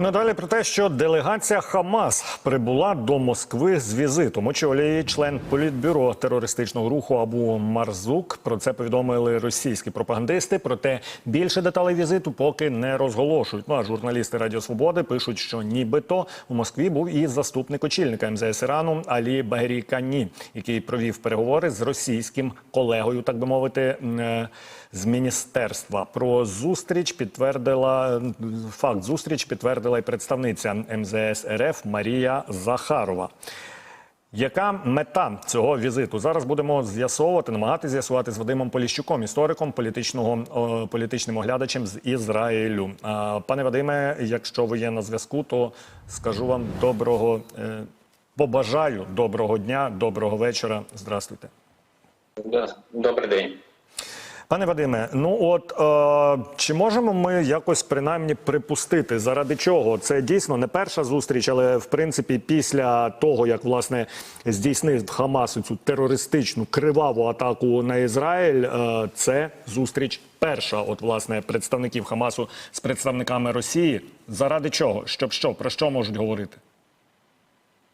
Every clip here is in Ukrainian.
Надалі про те, що делегація Хамас прибула до Москви з візитом. Очолює член політбюро терористичного руху Абу Марзук. Про це повідомили російські пропагандисти. Проте більше деталей візиту поки не розголошують. Ну а журналісти Радіо Свободи пишуть, що нібито у Москві був і заступник очільника МЗС Ірану Алі Багрікані, який провів переговори з російським колегою, так би мовити. З міністерства про зустріч підтвердила факт зустріч підтвердила й представниця МЗС РФ Марія Захарова. Яка мета цього візиту? Зараз будемо з'ясовувати, намагатися з'ясувати з Вадимом Поліщуком, істориком, політичного політичним оглядачем з Ізраїлю. Пане Вадиме, якщо ви є на зв'язку, то скажу вам доброго е, побажаю доброго дня, доброго вечора. Здравствуйте. Да. Добрий день. Пане Вадиме, ну от е, чи можемо ми якось принаймні припустити, заради чого це дійсно не перша зустріч, але в принципі після того, як власне здійснив Хамас цю терористичну криваву атаку на Ізраїль, е, це зустріч перша, от власне представників Хамасу з представниками Росії. Заради чого? Щоб що про що можуть говорити?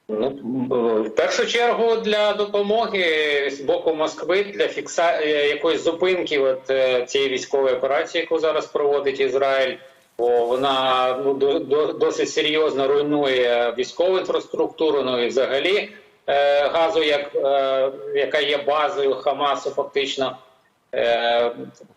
Ну в першу чергу для допомоги з боку Москви для фікса е, якоїсь зупинки от е, цієї військової операції, яку зараз проводить Ізраїль. Бо вона ну до, до, досить серйозно руйнує військову інфраструктуру, ну і взагалі е, газу, як е, яка є базою Хамасу, фактично е,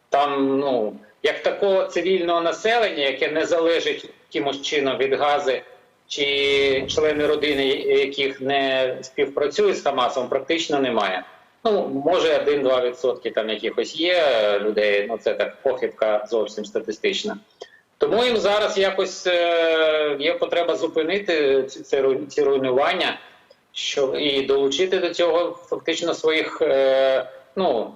там ну як такого цивільного населення, яке не залежить якимось чином від гази чи члени родини, яких не співпрацюють з Хамасом, практично немає. Ну, може, 1-2% там якихось є людей, ну це так похибка зовсім статистична. Тому їм зараз якось е, є потреба зупинити ці, ці, руйнування що, і долучити до цього фактично своїх е, ну,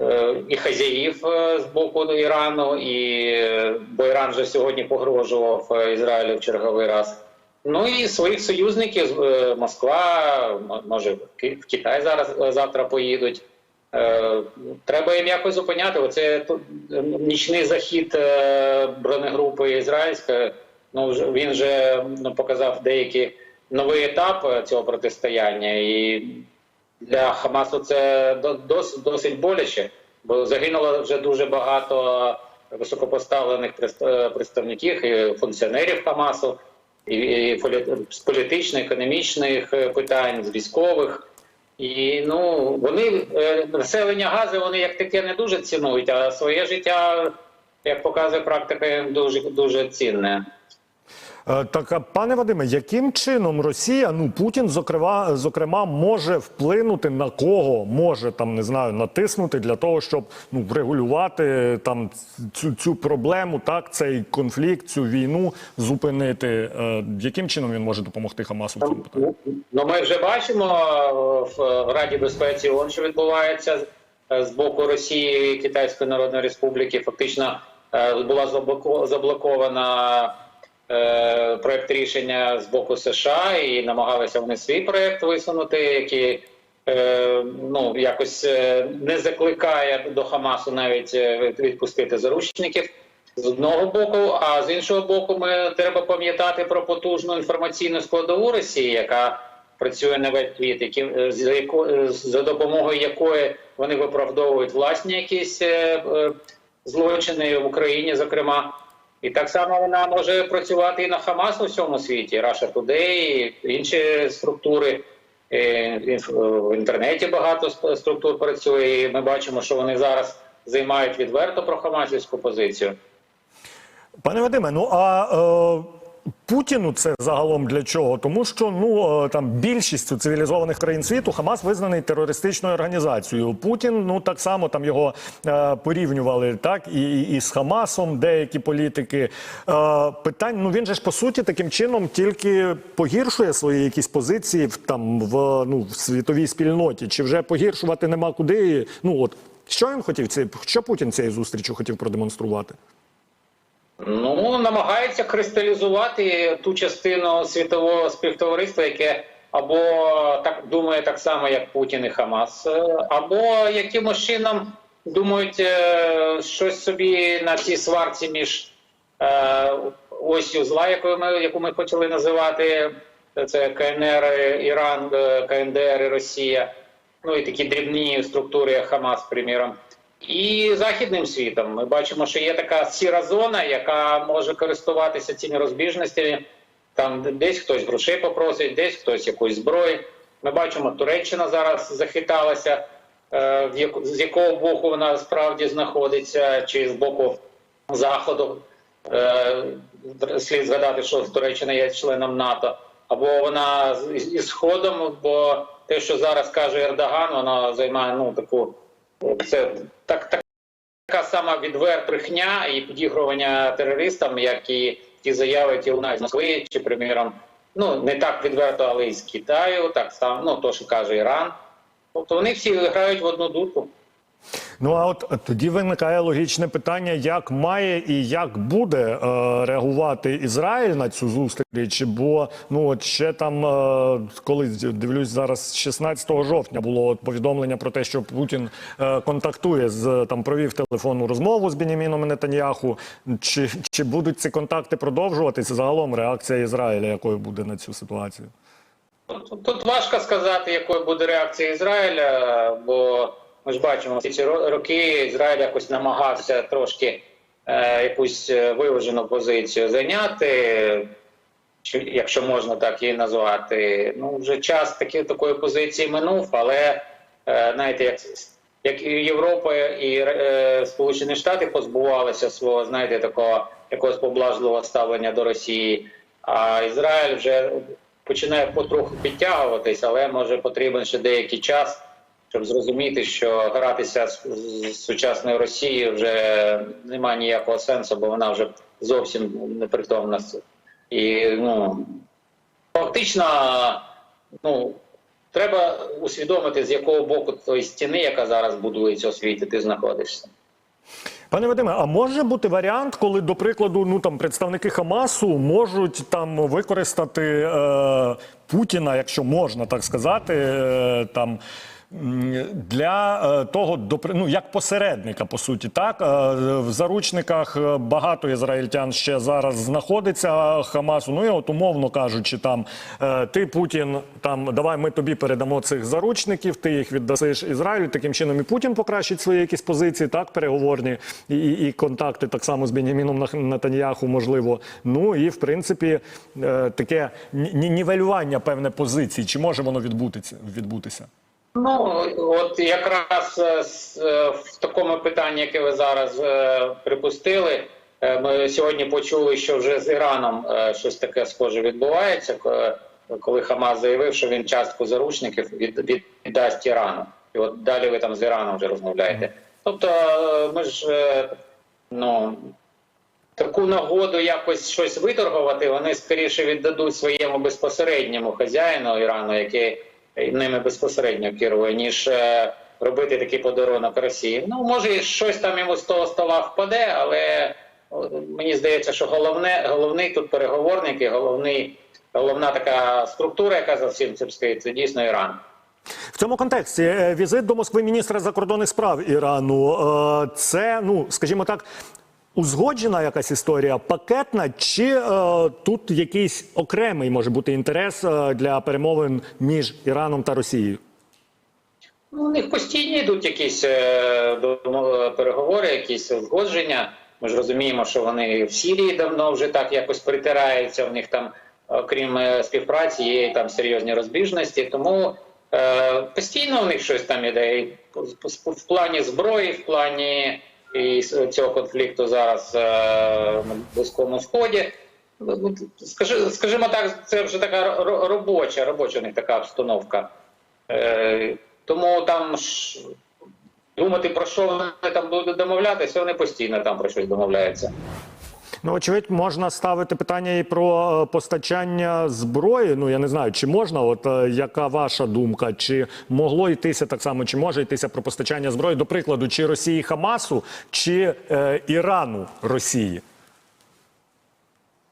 е, і хазяїв з боку Ірану, і бо Іран вже сьогодні погрожував Ізраїлю в черговий раз. Ну і своїх союзників е, Москва, може в Китай зараз е, завтра поїдуть. Е, Треба їм якось зупиняти. Оце нічний захід бронегрупи ізраїльської. Ну він вже ну, показав деякий новий етап цього протистояння, і для Хамасу це до- дос- досить боляче, бо загинуло вже дуже багато високопоставлених представників і функціонерів Хамасу, і, з політичних, економічних е, питань, з військових. І ну вони е, населення Гази вони як таке не дуже цінують, а своє життя, як показує практика, дуже дуже цінне. Е, Так, пане Вадиме, яким чином Росія, ну Путін, зокрема, зокрема, може вплинути на кого може там не знаю натиснути для того, щоб ну врегулювати там цю, цю проблему, так цей конфлікт, цю війну зупинити? Е, яким чином він може допомогти Хамасу в цьому питанні? Ну, Ну, ми вже бачимо е, в Раді безпеці ООН, що відбувається з боку Росії Китайської Народної Республіки. Фактично була заблоко- заблокована е, проект рішення з боку США, і намагалися вони свій проект висунути, який е, ну якось е, не закликає до Хамасу навіть е, відпустити заручників. З одного боку, а з іншого боку, ми треба пам'ятати про потужну інформаційну складову Росії, яка працює на весь які е, за допомогою якої вони виправдовують власні якісь злочини в Україні, зокрема. І так само вона може працювати і на Хамас у всьому світі, Russia Today, і інші структури. Е, В інтернеті багато структур працює, і ми бачимо, що вони зараз займають відверто прохамасівську позицію. Пане Вадиме, ну а е, Путіну це загалом для чого? Тому що ну е, там більшістю цивілізованих країн світу Хамас визнаний терористичною організацією. Путін, ну так само там його е, порівнювали, так і, і, з Хамасом деякі політики. Е, питань, ну він же ж по суті таким чином тільки погіршує свої якісь позиції в там в ну в світовій спільноті. Чи вже погіршувати нема куди? Ну от що він хотів ці, що Путін цією зустрічю хотів продемонструвати? Ну, намагається кристалізувати ту частину світового співтовариства, яке або так думає так само, як Путін і Хамас, е, або якимось чином думають е, щось собі на цій сварці між е, осью зла, яку ми, яку ми почали називати, це КНР, Іран, КНДР і Росія, ну і такі дрібні структури, як Хамас, приміром. І західним світом ми бачимо, що є така сіра зона, яка може користуватися цими розбіжностями. Там десь хтось грошей попросить, десь хтось якоїсь зброї. Ми бачимо, Туреччина зараз захиталася, е, з якого боку вона справді знаходиться, чи з боку Заходу. Е, Слід згадати, що Туреччина є членом НАТО, або вона із Сходом, бо те, що зараз каже Ердоган, вона займає ну таку це так, так така сама відверта брехня і підігрування терористам, як і ті заяви, які лунають з Москви, чи приміром, ну не так відверто, але і з Китаю, так само, ну то, що каже Іран. Тобто вони всі грають в одну дудку. Ну а от тоді виникає логічне питання, як має і як буде е, реагувати Ізраїль на цю зустріч? Бо ну от ще там, е, коли дивлюсь зараз, 16 жовтня було от повідомлення про те, що Путін е, контактує з там провів телефонну розмову з Беніміном Нетаньяху. Чи, чи будуть ці контакти продовжуватися? Загалом реакція Ізраїля, якою буде на цю ситуацію? Тут, тут важко сказати, якою буде реакція Ізраїля, бо ми ж бачимо, всі ці роки Ізраїль якось намагався трошки е, якусь е, виважену позицію зайняти, якщо можна так її назвати. Ну, вже час таки, такої позиції минув, але е, знаєте, як, як і Європа і е, Сполучені Штати позбувалися свого, знаєте, такого якогось поблажливого ставлення до Росії, а Ізраїль вже починає потроху підтягуватись, але може потрібен ще деякий час, щоб зрозуміти, що гратися з, сучасною Росією вже немає ніякого сенсу, бо вона вже зовсім непритомна. І ну фактично, ну треба усвідомити, з якого боку тої стіни, яка зараз будується у світі, ти знаходишся. Пане Вадиме, а може бути варіант, коли, до прикладу, ну там представники Хамасу можуть там використати е, Путіна, якщо можна так сказати, е, там. Для е, того ну, як посередника, по суті, так Е, в заручниках е, багато ізраїльтян ще зараз знаходиться Хамасу. Ну і от умовно кажучи, там ти Путін, там давай ми тобі передамо цих заручників, ти їх віддасиш Ізраїлю. Таким чином і Путін покращить свої якісь позиції, так переговорні і, і, контакти так само з Беняміном Нетаньяху, можливо. Ну і в принципі таке ні- нівелювання певне позицій. Чи може воно відбутися відбутися? Ну от якраз е, е, в такому питанні, яке ви зараз е, припустили, ми сьогодні почули, що вже з Іраном щось таке схоже відбувається, коли Хамас заявив, що він частку заручників від, віддасть Ірану. І от далі ви там з Іраном вже розмовляєте. Тобто, ми ж ну. Таку нагоду якось щось виторгувати, вони скоріше віддадуть своєму безпосередньому хазяїну Ірану, який ними безпосередньо керує, ніж е, робити такий подарунок Росії. Ну, може, щось там йому з того стола впаде, але мені здається, що головне, головний тут переговорник і головний, головна така структура, яка за всім цим стоїть, це дійсно Іран. В цьому контексті е, візит до Москви міністра закордонних справ Ірану е, це, ну скажімо так, узгоджена якась історія, пакетна, чи е, тут якийсь окремий може бути інтерес е, для перемовин між Іраном та Росією? Ну, у них постійно йдуть якісь е, домов- переговори, якісь узгодження. Ми ж розуміємо, що вони в Сірії давно вже так якось притираються. В них там, окрім е, співпраці, є там серйозні розбіжності. Тому е, постійно у них щось там іде. В плані зброї, в плані і цього конфлікту зараз е, на Близькому Сході. Ну, Скажи, скажімо так, це вже така ро- робоча, робоча не така обстановка. Е, тому там ж думати про що вони там будуть домовлятися, вони постійно там про щось домовляються. Ну, очевидь, можна ставити питання і про е, постачання зброї. Ну я не знаю, чи можна, от е, яка ваша думка? Чи могло йтися так само, чи може йтися про постачання зброї, до прикладу, чи Росії Хамасу, чи е, Ірану Росії?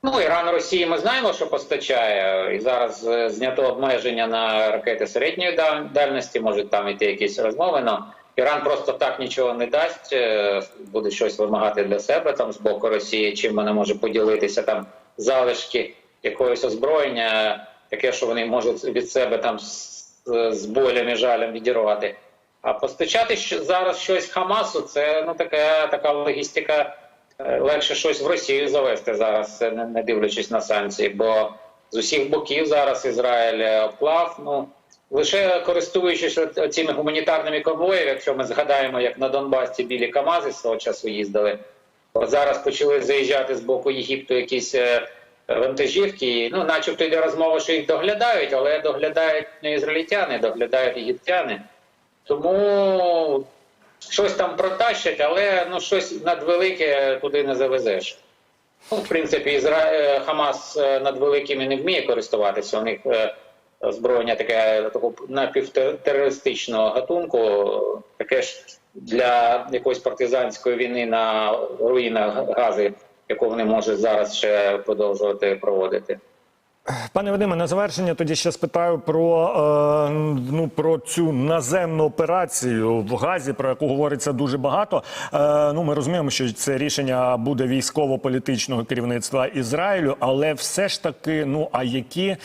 Ну, Іран Росії ми знаємо, що постачає, і зараз е, знято обмеження на ракети середньої дальності, може там іти якісь розмови. Но Іран просто так нічого не дасть, е, буде щось вимагати для себе там з боку Росії, чим вона може поділитися там залишки якогось озброєння, таке, що вони можуть від себе там з, болем і жалем відірвати. А постачати зараз щось Хамасу, це ну така, така логістика. Е, Легше щось в Росію завести зараз, не, не дивлячись на санкції, бо з усіх боків зараз Ізраїль е, обклав. Ну лише користуючись цими гуманітарними конвоями, якщо ми згадаємо, як на Донбасі білі Камази свого часу їздили, зараз почали заїжджати з боку Єгипту якісь е, вантажівки. Ну, начебто йде розмова, що їх доглядають, але доглядають не ізраїльтяни, доглядають єгиптяни. Тому щось там протащать, але ну щось надвелике туди не завезеш. Ну, в принципі, Ізра... е, Хамас е, над великими не вміє користуватися. У них озброєння таке такого напівтерористичного гатунку, таке ж для якоїсь партизанської війни на руїнах Гази, яку вони можуть зараз ще продовжувати проводити. Пане Вадиме, на завершення тоді ще спитаю про, е, ну, про цю наземну операцію в Газі, про яку говориться дуже багато. Е, ну, ми розуміємо, що це рішення буде військово-політичного керівництва Ізраїлю, але все ж таки, ну а які е,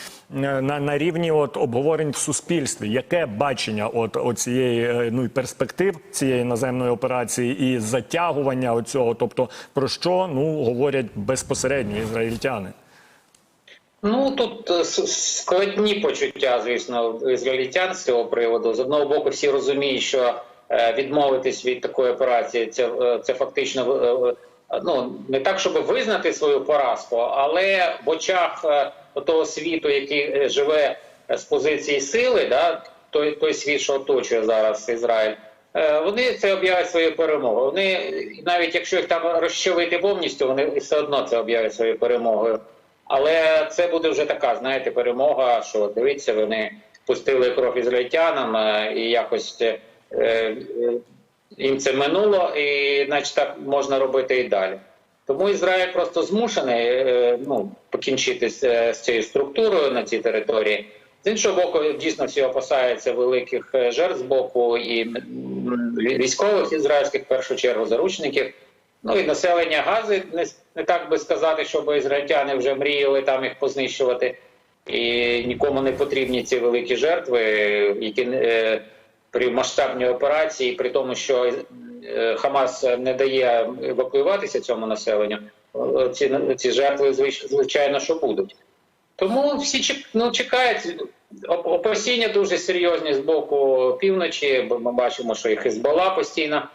на, на рівні от обговорень в суспільстві, яке бачення от оцієї е, ну і перспектив цієї наземної операції і затягування оцього, тобто про що ну говорять безпосередньо ізраїльтяни? Ну тут е, складні почуття, звісно, ізраїльтян з цього приводу. З одного боку, всі розуміють, що е, відмовитись від такої операції це, е, це фактично ну не так, щоб визнати свою поразку, але в очах того світу, який живе з позиції сили, да, той, той світ, що оточує зараз Ізраїль. Вони це об'являть свою перемогу. Вони навіть якщо їх там розчавити повністю, вони все одно це об'являть своєю перемогою. Але це буде вже така, знаєте, перемога, що дивіться, вони пустили кров ізраїльтянам е, і якось е, е, їм це минуло, і значить так можна робити і далі. Тому Ізраїль просто змушений е, ну, покінчити з, е, з цією структурою на цій території. З іншого боку, дійсно всі опасаються великих е, жертв з боку і військових ізраїльських, в першу чергу, заручників. Ну і населення Гази не, не так би сказати, щоб ізраїльтяни вже мріяли там їх познищувати, і нікому не потрібні ці великі жертви, які е, при масштабній операції, при тому, що е, Хамас не дає евакуюватися цьому населенню, ці, ці жертви звич- звичайно, що будуть. Тому всі ну, чекають опасіння дуже серйозні з боку півночі, бо ми бачимо, що і Хезбола постійно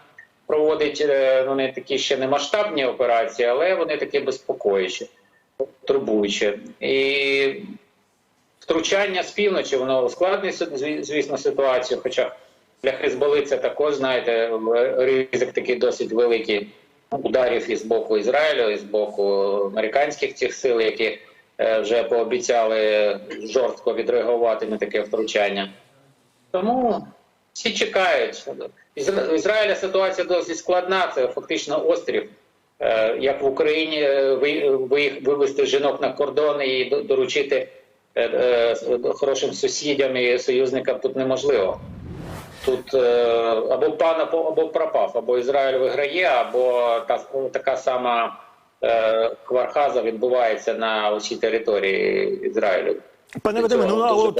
проводить е, ну, такі ще не масштабні операції, але вони такі безпокоючі, турбуючі. І втручання з півночі воно ускладнить, звісно, ситуацію. Хоча для Хезболи це також, знаєте, ризик такий досить великий ударів із боку Ізраїлю, і з боку американських цих сил, які е, вже пообіцяли жорстко відреагувати на таке втручання. Тому всі чекають. Ізра- Ізраїля ситуація досить складна. Це фактично острів. Е, Як в Україні е, ви- ви- вивести жінок на кордони і доручити е, хорошим сусідям і союзникам тут неможливо. Тут або пан або, пропав, або Ізраїль виграє, або та, така сама квархаза відбувається на усій території Ізраїлю. Пане Вадиме, ну а от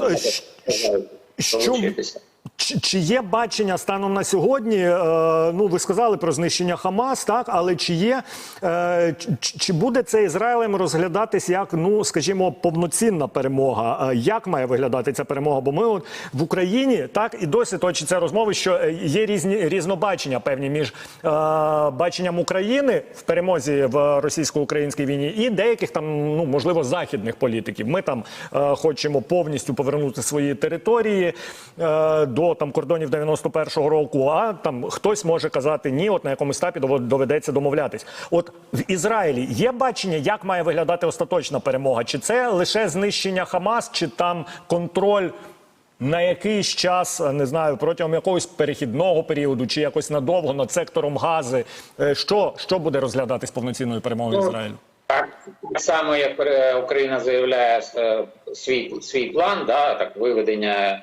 що долучитися. Чи, є бачення станом на сьогодні? Е, ну, ви сказали про знищення Хамас, так але чи є е, чи буде це Ізраїлем розглядатись як, ну скажімо, повноцінна перемога? Е, як має виглядати ця перемога? Бо ми от в Україні так і досі точаться розмови, що е, є різні різнобачення певні між е, баченням України в перемозі в російсько-українській війні і деяких там, ну можливо, західних політиків. Ми там е, хочемо повністю повернути свої території е, до там кордонів 91-го року. А там хтось може казати ні, от на якомусь етапі доведеться домовлятись. От в Ізраїлі є бачення, як має виглядати остаточна перемога? Чи це лише знищення Хамас, чи там контроль? На якийсь час не знаю протягом якогось перехідного періоду, чи якось надовго над сектором гази, Е, що, що буде розглядатись повноцінною перемогою Ну, Ізраїлю? Так само, як е, Україна заявляє е, свій свій план, да, так виведення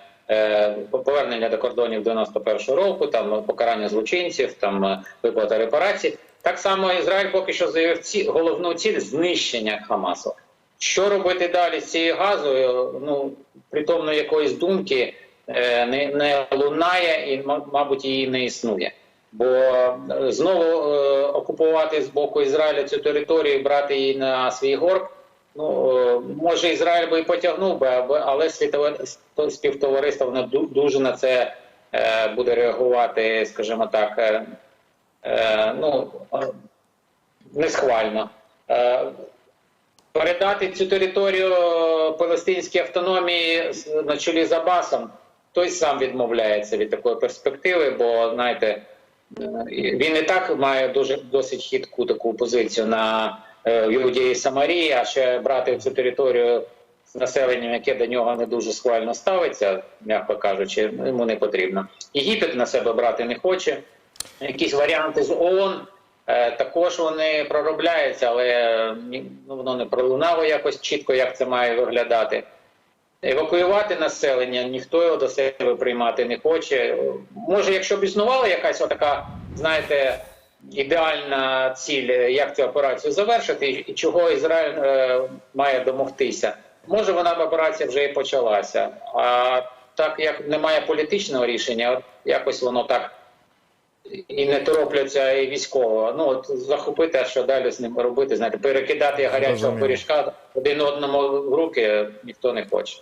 повернення до кордонів 91-го року, там покарання злочинців, там е, виплата репарацій. Так само Ізраїль поки що заявив ці головну ціль знищення Хамасу. Що робити далі з цією газою? Ну, притомно якоїсь думки е, не, не лунає і, ма- мабуть, її не існує. Бо е, знову е, окупувати з боку Ізраїля цю територію брати її на свій горб. Ну, може, Ізраїль би і потягнув би, але світове співтовариство воно дуже на це е, буде реагувати, скажімо так, е, е, ну, е, несхвально. Е, передати цю територію палестинській автономії на чолі з Абасом, той сам відмовляється від такої перспективи, бо знаєте, він і так має дуже досить хитку таку позицію на е, Юдії і Самарії, а ще брати цю територію з населенням, яке до нього не дуже схвально ставиться, м'яко кажучи, йому не потрібно. Єгипет на себе брати не хоче. Якісь варіанти з ООН е, також вони проробляються, але ну, воно не пролунало якось чітко, як це має виглядати. Евакуювати населення ніхто його до себе приймати не хоче. Може, якщо б існувала якась отака, знаєте, ідеальна ціль, як цю операцію завершити, і чого Ізраїль е, має домогтися, може вона б операція вже і почалася. А так як немає політичного рішення, от якось воно так і не торопляться і військово. Ну от захопити, а що далі з ним робити? Знаєте, перекидати гарячого пиріжка один одному в руки ніхто не хоче.